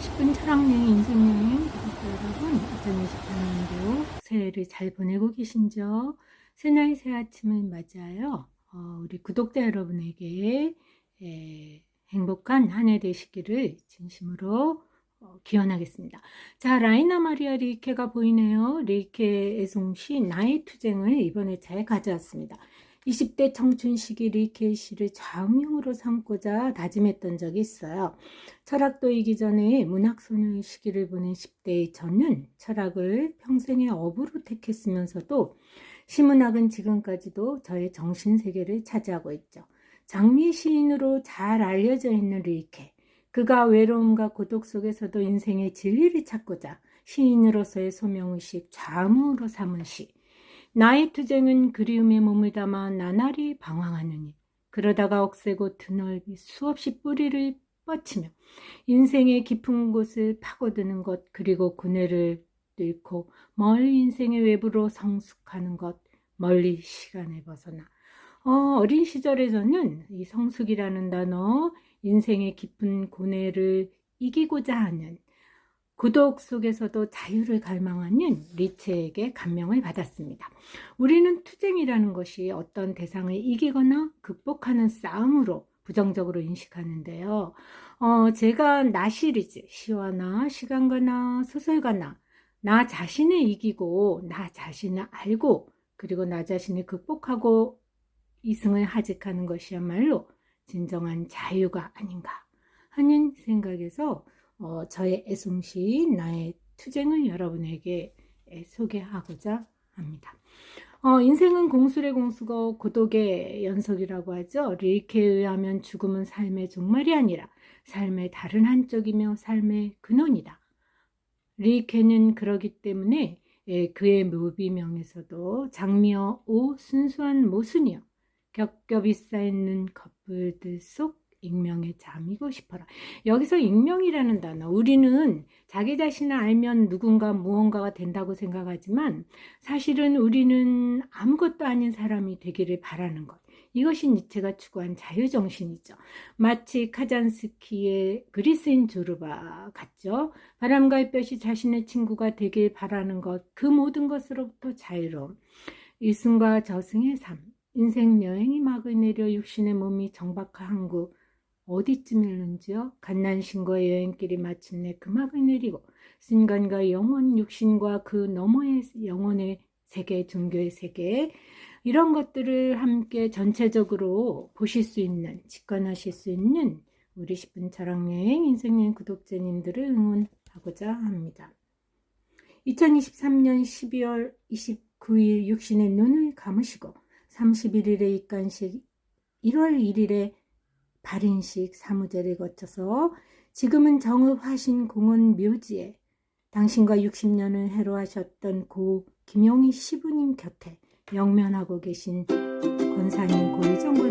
10분 철학여행 인생여행 구독자 여러분 2024년도 새해를 잘 보내고 계신죠? 새날 새 아침을 맞이하여 어, 우리 구독자 여러분에게 에, 행복한 한 해 되시기를 진심으로 어, 기원하겠습니다. 자, 라이나 마리아 리케가 보이네요. 리케 애송시 나의 투쟁을 이번에 잘 가져왔습니다. 20대 청춘 시기 리케 씨를 좌우명으로 삼고자 다짐했던 적이 있어요. 철학도이기 전에 문학소녀의 시기를 보낸 10대의 저는 철학을 평생의 업으로 택했으면서도 시문학은 지금까지도 저의 정신세계를 차지하고 있죠. 장미 시인으로 잘 알려져 있는 리케. 그가 외로움과 고독 속에서도 인생의 진리를 찾고자 시인으로서의 소명의식 좌무로 삼은 시. 나의 투쟁은 그리움에 몸을 담아 나날이 방황하느니 그러다가 억세고 드넓이 수없이 뿌리를 뻗치며 인생의 깊은 곳을 파고드는 것 그리고 고뇌를 뚫고 멀리 인생의 외부로 성숙하는 것 멀리 시간에 벗어나. 어, 어린 시절에 저는 이 성숙이라는 단어 인생의 깊은 고뇌를 이기고자 하는 고독 속에서도 자유를 갈망하는 리체에게 감명을 받았습니다. 우리는 투쟁이라는 것이 어떤 대상을 이기거나 극복하는 싸움으로 부정적으로 인식하는데요. 어, 제가 나 시리즈, 시와 나, 시간과 나, 소설과 나, 나 자신을 이기고, 나 자신을 알고, 그리고 나 자신을 극복하고 이승을 하직하는 것이야말로 진정한 자유가 아닌가 하는 생각에서 어, 저의 애송시 나의 투쟁을 여러분에게 소개하고자 합니다. 어, 인생은 공술의 공수고 고독의 연속이라고 하죠. 리케에 의하면 죽음은 삶의 종말이 아니라 삶의 다른 한쪽이며 삶의 근원이다. 리케는 그러기 때문에 예, 그의 무비명에서도 장미여 오 순수한 모순이여 겹겹이 쌓이는 커플들 속 익명에 잠이고 싶어라. 여기서 익명이라는 단어, 우리는 자기 자신을 알면 누군가 무언가가 된다고 생각하지만 사실은 우리는 아무것도 아닌 사람이 되기를 바라는 것. 이것이 니체가 추구한 자유정신이죠. 마치 카잔스키의 그리스인 조르바 같죠. 바람과 햇볕이 자신의 친구가 되길 바라는 것, 그 모든 것으로부터 자유로움. 이승과 저승의 삶, 인생 여행이 막을 내려 육신의 몸이 정박한 한국, 어디쯤 일는지요? 갓난신과 여행길이 마침내 금막을 내리고 순간과 영원 육신과 그 너머의 영혼의 세계, 종교의 세계 이런 것들을 함께 전체적으로 보실 수 있는, 직관하실 수 있는 우리 10분 철학여행 인생여행 구독자님들을 응원하고자 합니다. 2023년 12월 29일 육신의 눈을 감으시고 31일에 입간식 1월 1일에 발인식 사무제를 거쳐서 지금은 정읍화신 공원 묘지에 당신과 60년을 해로하셨던 고 김용희 시부님 곁에 영면하고 계신 권사님 고일정 권